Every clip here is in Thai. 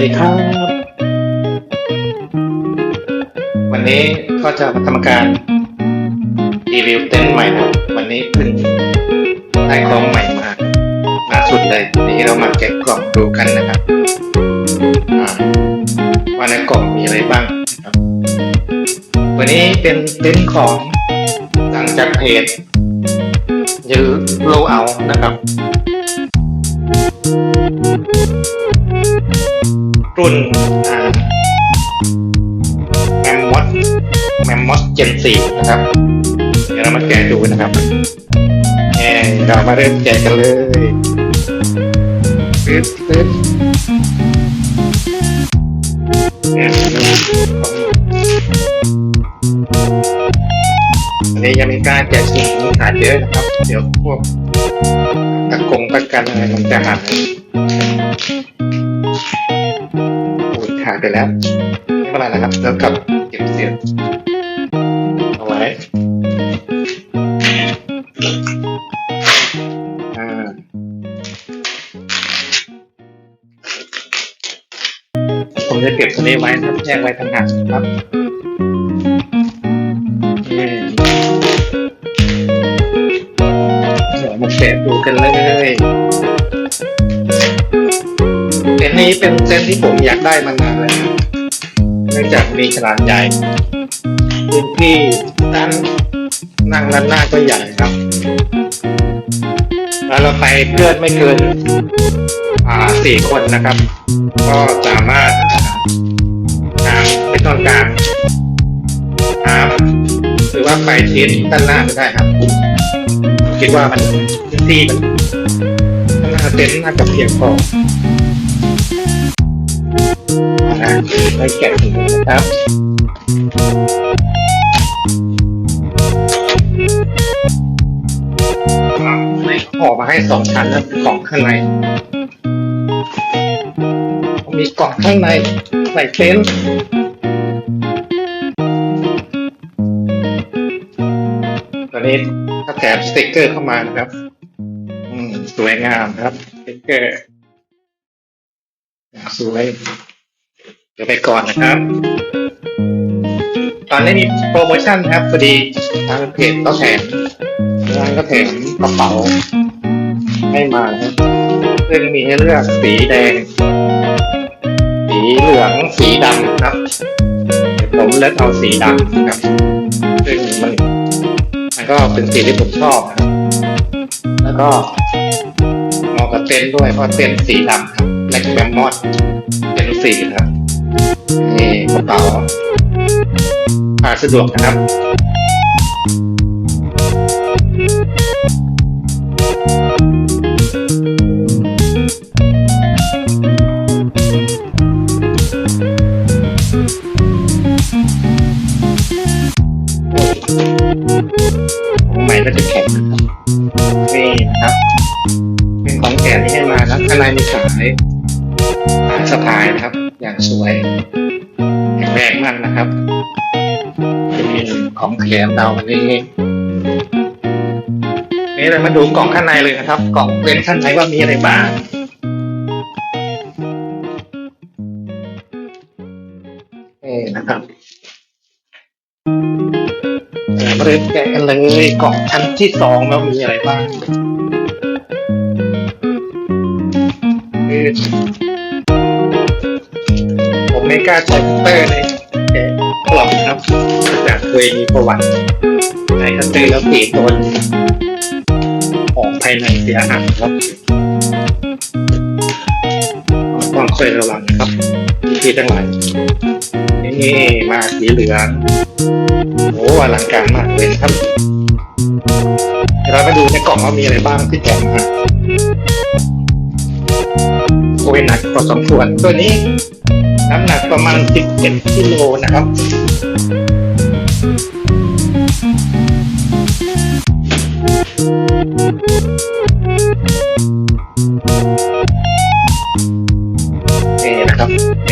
ดีครับ วันนี้ก็จะมาทำการรีวิวเต็นท์ใหม่นะครับวันนี้เพิ่งได้ของใหม่มาล่าสุดเลยนี่เรามาแกะกล่องดูกันนะครับอ่าว่าในกล่องมีอะไรบ้างครับ วันนี้เป็นเต็นท์ของสั่งจากเพจยือโลเอานะครับ รุ่นแมมมอสแมมมอสเจนสี่นะครับ เดี๋ยวเรามาแกะดูนะครับแหมเรามาเริ่มแกะกันเลยปึ๊บปึ๊บแกะดูอันนี้ยังไม่กล้าแกะสิ่งขาดเยอะนะครับ เดี๋ยวพวกตะกงตะกันอะไรมันจะหายโอ้ยขาด ไปแล้วไม่เป็นไรนะครับแล้วกลับเก็บเสียงเอาไว้ผมจะเก็บตัวนี้ไว้นะครับแยกไว้ต่างหากครับเดี๋ยวมาแกะดูกันเลยเต็นท์นี้เป็นเต็นที่ผมอยากได้มานาน นื่องจากมีขนาดใหญ่พื้นที่ด้านนั่งด้านหน้าก็ใหญ่ครับ แล้วเราไปเพื่อนไม่เกินสี่คนนะครับ ก็สามารถกางไม่ต้องกางครับหรือว่าไปทิศด้านหน้าก็ได้ครับ คิดว่ามันพื้นที่มันน่าเต็นท์น่าจะเพียงพอ นะไปแกะถุงนะครับออกมาให้สองชั้นนะกล่องข้างใน มีกล่องข้างในใส่เต็นท์ตอนนี้ถ้าแถมสติกเกอร์เข้ามานะครับ อืม สวยงามครับ สติกเกอร์อย่างสวย ดี๋ยวไปก่อนนะครับ ตอนนี้มีโปรโมชั่นครับพอดีทางเพจก็แถมร้านก็แถมกระเป๋าให้มาครับซึ่งมีให้เลือกสีแดง สีเหลืองสีดำครับ ผมเลือกเอาสีดำครับ ซึ่งมันมันก็เป็นสีที่ผมชอบครับ แล้วก็เหมาะกับเต็นท์ด้วยเพราะเต็นท์สีดำครับแล็คแบมมอสเป็นสีครับ กระเป๋าพาสะดวกนะครับของใหม่ก็จะแข็งนี่นะครับ เป็นของแถมที่ให้มานะข้างในมีสายสะพายนะครับ อย่างสวย งแรงมากนะครับจะมีของแถมเราวันนี้นี่เรามาดูกล่องข้างในเลยนะครับ กล่องเป็นข้างในว่ามีอะไรบ้างนี่นะครับเดี๋ยวมาเริ่มแกะกันเลยกล่องชั้นที่สองแล้วมีอะไรบ้าง มไม่กล้าใช้คัตเตอร์เลยกะกล่องครับจากเคยมีประวัติใช้คัตเตอร์แล้วปีโดนของภายในเสียหายครับต้องคอยระวังครับที่ทั้งหลายนี่มาสีเหลืองโอ้อลังการมากเลยครับเราไปดูในกล่องว่ามีอะไรบ้างที่แถมมาโอ้ยหนักพอสมควรตัวนี้ น้ำหนักประมาณ 17กิโลนะครับ นี่นะครับเห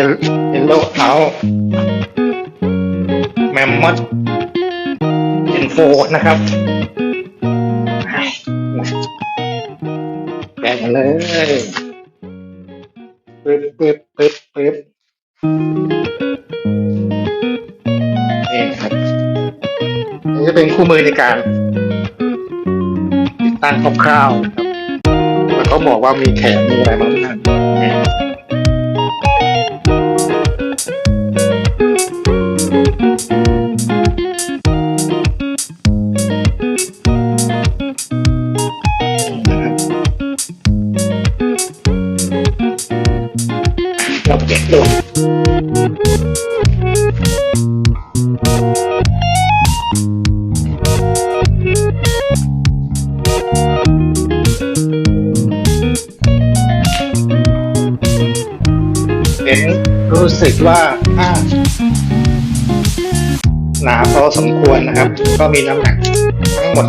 ็นเยลโล่เอาแมมมอสเอ็นโฟนะครับ มาเลยปึ๊บปึ๊บปึ๊บปึ๊บนี่ครับนี่จะเป็นคู่มือในการติดตั้งคร่าวๆครับแล้วก็บอกว่ามีแขนมีอะไรบ้างนั่นะครับ เห็นรู้สึกว่าถ้าหนาพอสมควรนะครับ ก็มีน้ำหนักทั้งหมด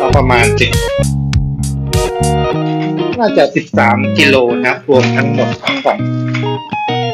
ก็ประมาณจิน่าจะ 13 กิโลนะครับ รวมทั้งหมดทั้งกล่อง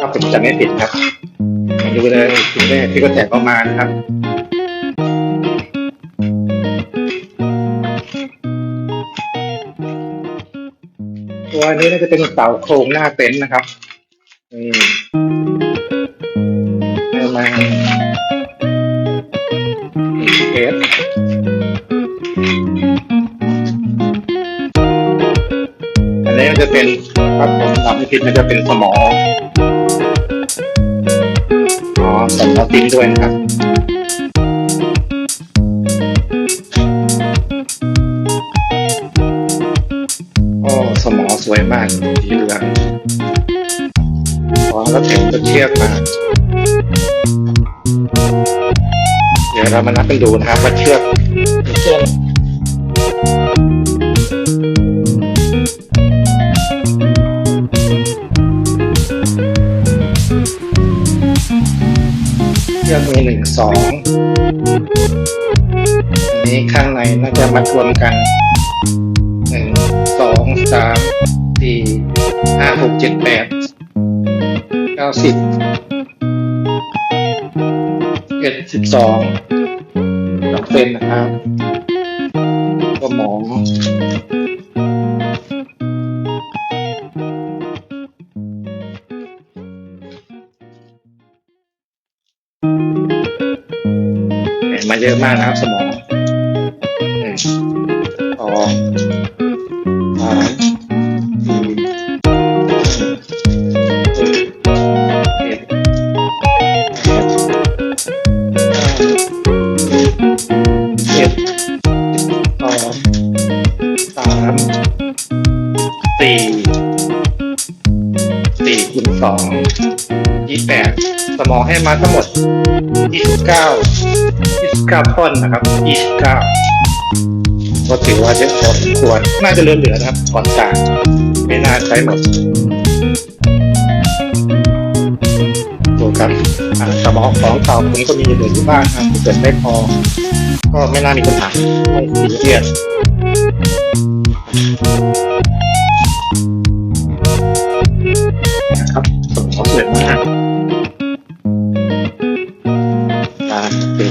ถ้าผมจำไม่ผิดครับมาดูเลยถึงได้ที่ก็แจกออกมานะครับตัวนี้น่าจะเป็นเสาโครงหน้าเต็นท์นะครับนี่เอามาเทสอันนี้จะเป็นครับผมทำไม่ผิดมันจะเป็นสมออ๋ อสมอติ้งด้วยนะครับโอ้สมอสวยมากสีเหลืองอ๋อแล้วเต็มตะเกียบมาเดี๋ยวเรามานับกันดูนะครับว่าเชือกเชือก มีหนึ่งสองอันนี้ข้างในน่าจะมัดรวมกันหนึ่งสองสามสี่ห้าหกเจ็ดแปดเก้าสิบเอ็ดสิบสองสองเซนนะครับ ก็หมอง อะมากนะครับสมองหนึ่งสองสามสี่ห้าหกเจ็ดแปดเก้าสิบเอ็ดสองสามสี่สี่คูณสอง ยี่แปดสมองให้มาทั้งหมดยี่สิบเก้ายี่สิบเก้าท่อนนะครับยี่สิบเก้าก็ถือว่าเยอะพอสมควรน่าจะเหลือๆนะครับก่อนกลางไม่น่าใช้หมดดูครับอ่าสมองของเก่าผมก็มีเหลืออยู่บ้างครับเกิดไม่พอ ก็ไม่น่ามีปัญหาไม่ซีเรียส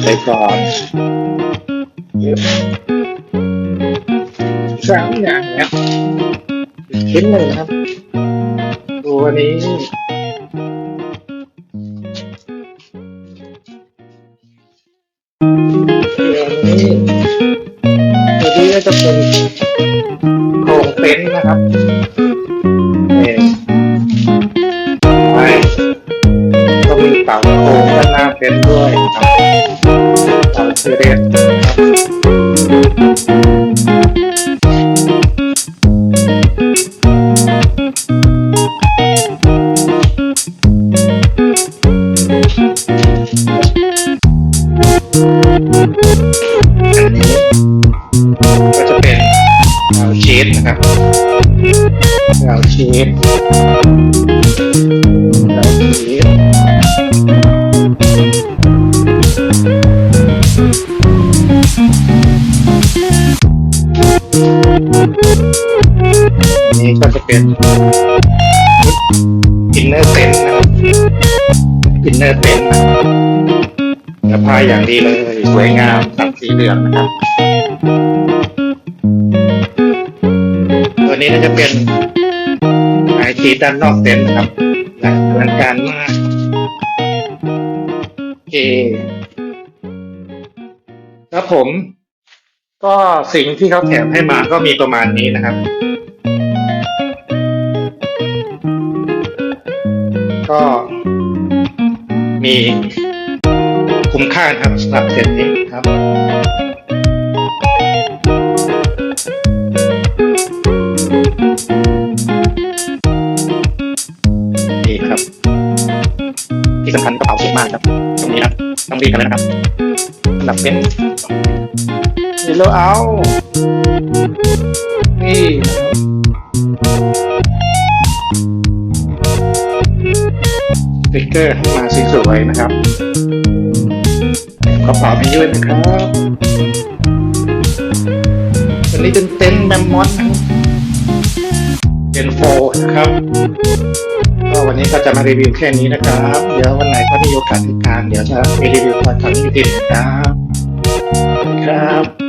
ไปก่อนสามอย่างแล้วอีกชิ้นหนึ่งครับตัวนี้ตัวนี้ตัวนี้ก็จะเป็นโครงเต็นท์นะครับนี่ไปก็มีเสาโครงด้านหน้าเต็นท์ด้วยครับ เสาเซเรียสนะครับอันนี้ก็จะเป็นดาวชีสนะครับดาวชีสดาวชีส อันนี้ก็จะเป็นอินเนอร์เต็นนะครับอินเนอร์เต็นนะครับเนื้อย่างดีเลย สวยงามสักสีเหลืองนะครับ ตัวนี้ก็จะเป็นไอทีด้านนอกเต็นท์นะครับและอลังการมากโอเคครับผม ก็สิ่งที่เขาแถมให้มาก็มีประมาณนี้นะครับ ก็มีคุ้มค่าครับสำหรับเซตนี้ครับนี่ครับ ที่สำคัญกระเป๋าสวยมากครับ ตรงนี้นะต้องรีบกันเลยนะครับสำหรับเป็น นี่เราเอา นี่สติ๊กเกอร์มาสวยนะครับกระเป๋าไปด้วยนะครับวันนี้เป็นเต็นท์แมมมอสนเจนโฟนะครับก็วันนี้ก็จะมารีวิวแค่นี้นะครับ เดี๋ยววันไหนก็มีโอกาสติดตามเดี๋ยวจะมีรีวิวตอนทางนี้ทีนะครับ ครับ